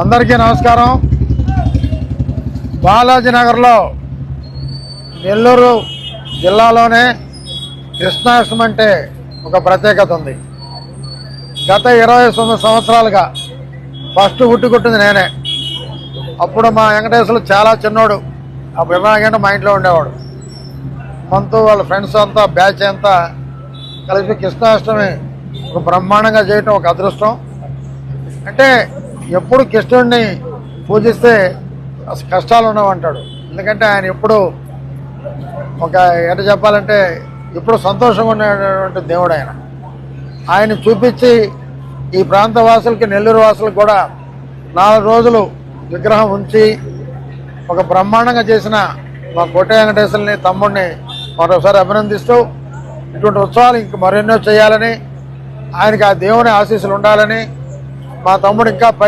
అందరికీ నమస్కారం. బాలాజీ నగర్లో నెల్లూరు జిల్లాలోనే కృష్ణాష్టమి అంటే ఒక ప్రత్యేకత ఉంది. గత ఇరవై తొమ్మిది సంవత్సరాలుగా ఫస్ట్ పుట్టుకుట్టింది నేనే. అప్పుడు మా వెంకటేశ్వరులు చాలా చిన్నోడు. ఆ ఇరవై గంట మా ఇంట్లో ఉండేవాడు. మనతో వాళ్ళ ఫ్రెండ్స్ అంతా బ్యాచ్ అంతా కలిసి కృష్ణాష్టమి ఒక బ్రహ్మాండంగా చేయటం ఒక అదృష్టం. అంటే ఎప్పుడు కృష్ణుడిని పూజిస్తే అసలు కష్టాలు ఉండవంటాడు ఎందుకంటే ఆయన ఎప్పుడు ఒక ఎట చెప్పాలంటే ఎప్పుడు సంతోషంగా ఉండేటువంటి దేవుడు ఆయన. ఆయన చూపించి ఈ ప్రాంత వాసులకి నెల్లూరు వాసులకు కూడా నాలుగు రోజులు విగ్రహం ఉంచి ఒక బ్రహ్మాండంగా చేసిన మా కోట వెంకటేశ్వరుని తమ్ముడిని మరోసారి అభినందిస్తూ ఇటువంటి ఉత్సవాలు ఇంక మరెన్నో చేయాలని ఆయనకి ఆ దేవుని ఆశీస్సులు ఉండాలని మా తమ్ముడు ఇంకా పై